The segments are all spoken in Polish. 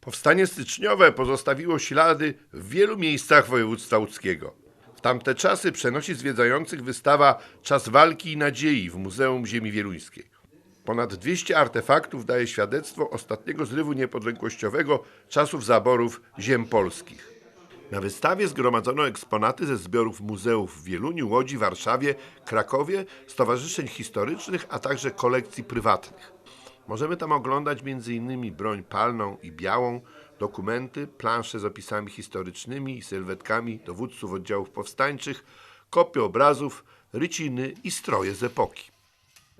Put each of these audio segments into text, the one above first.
Powstanie styczniowe pozostawiło ślady w wielu miejscach województwa łódzkiego. W tamte czasy przenosi zwiedzających wystawa Czas walki i nadziei w Muzeum Ziemi Wieluńskiej. Ponad 200 artefaktów daje świadectwo ostatniego zrywu niepodległościowego czasów zaborów ziem polskich. Na wystawie zgromadzono eksponaty ze zbiorów muzeów w Wieluniu, Łodzi, Warszawie, Krakowie, stowarzyszeń historycznych, a także kolekcji prywatnych. Możemy tam oglądać m.in. broń palną i białą, dokumenty, plansze z opisami historycznymi i sylwetkami dowódców oddziałów powstańczych, kopie obrazów, ryciny i stroje z epoki.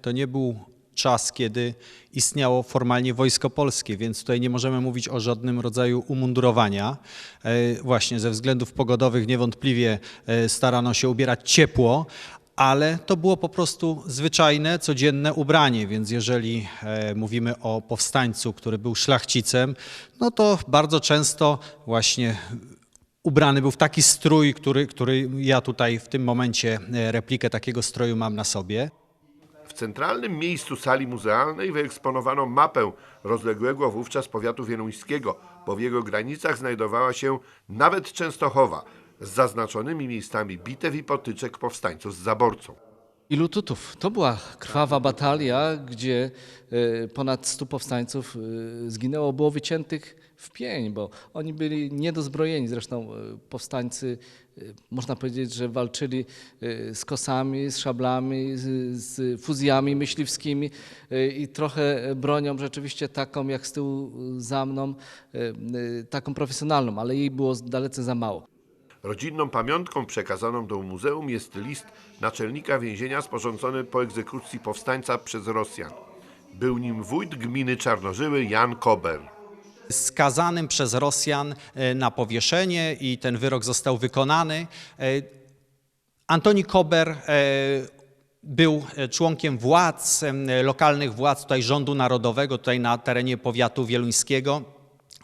To nie był czas, kiedy istniało formalnie Wojsko Polskie, więc tutaj nie możemy mówić o żadnym rodzaju umundurowania. E, Właśnie ze względów pogodowych niewątpliwie e, starano się ubierać ciepło, ale to było po prostu zwyczajne, codzienne ubranie, więc jeżeli e, mówimy o powstańcu, który był szlachcicem, no to bardzo często właśnie ubrany był w taki strój, który, który ja tutaj w tym momencie e, replikę takiego stroju mam na sobie. W centralnym miejscu sali muzealnej wyeksponowano mapę rozległego wówczas powiatu wieluńskiego, bo w jego granicach znajdowała się nawet Częstochowa z zaznaczonymi miejscami bitew i potyczek powstańców z zaborcą. Ilu tutów? To była krwawa batalia, gdzie e, ponad 100 powstańców e, zginęło, było wyciętych w pień, bo oni byli niedozbrojeni. Zresztą e, powstańcy, można powiedzieć, że walczyli z kosami, z szablami, z, fuzjami myśliwskimi i trochę bronią rzeczywiście taką, jak z tyłu za mną, taką profesjonalną, ale jej było dalece za mało. Rodzinną pamiątką przekazaną do muzeum jest list naczelnika więzienia sporządzony po egzekucji powstańca przez Rosjan. Był nim wójt gminy Czarnożyły Jan Kober. skazanym przez Rosjan e, na powieszenie i ten wyrok został wykonany. E, Antoni Kober e, był członkiem władz, lokalnych władz tutaj rządu narodowego, tutaj na terenie powiatu wieluńskiego,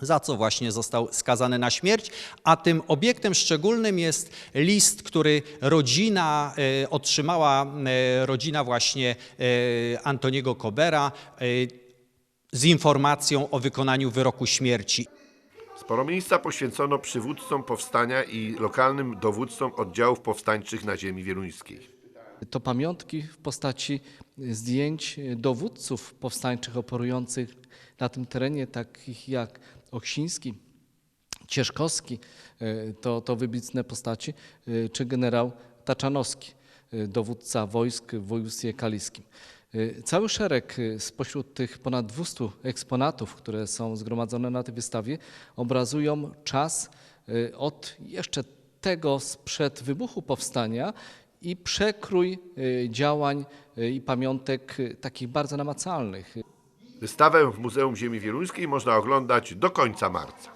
za co właśnie został skazany na śmierć, a tym obiektem szczególnym jest list, który rodzina e, otrzymała, e, rodzina właśnie e, Antoniego Kobera, z informacją o wykonaniu wyroku śmierci. Sporo miejsca poświęcono przywódcom powstania i lokalnym dowódcom oddziałów powstańczych na ziemi wieluńskiej. To pamiątki w postaci zdjęć dowódców powstańczych operujących na tym terenie, takich jak Oksiński, Cieszkowski, e, to, to wybitne postaci, e, czy generał Taczanowski, e, dowódca wojsk w województwie kaliskim. Cały szereg spośród tych ponad 200 eksponatów, które są zgromadzone na tej wystawie, obrazują czas od jeszcze tego sprzed wybuchu powstania i przekrój działań i pamiątek takich bardzo namacalnych. Wystawę w Muzeum Ziemi Wieluńskiej można oglądać do końca marca.